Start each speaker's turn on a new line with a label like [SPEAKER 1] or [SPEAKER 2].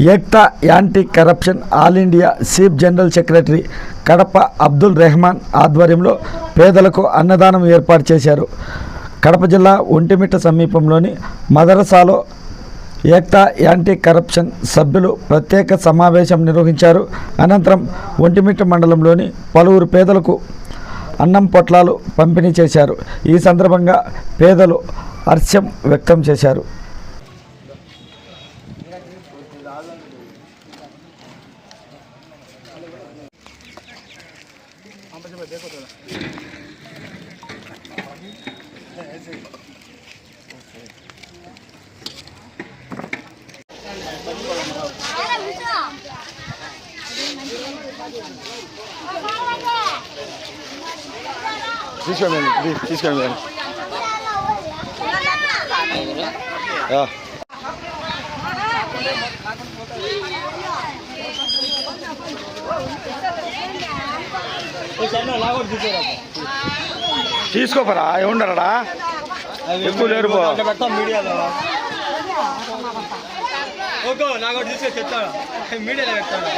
[SPEAKER 1] Ekta anti corruption all India chief general secretary Kadapa Abdul Rehman ఆధ్వర్యంలో పేదలకు అన్నదానం ఏర్పాటు చేశారు. కడప జిల్లా ఒంటిమిట్ట సమీపంలోని మదరసాలో ఏక్తా యాంటీ కరప్షన్ సభ్యులు ప్రత్యేక సమావేశం నిర్వహించారు. అనంతరం ఒంటిమిట్ట మండలంలోని పలువురు పేదలకు అన్నం పొట్లాలు పంపిణీ చేశారు. ఈ సందర్భంగా పేదలు హర్షం వ్యక్తం చేశారు.
[SPEAKER 2] Di sekarang ini. Yeah. తీసుకోపరా ఏముండరా ఎక్కువ లేరు
[SPEAKER 3] మీడియాలో ఓకే నాకు తీసుకొచ్చి చెప్తాడు మీడియాలో పెడతాను.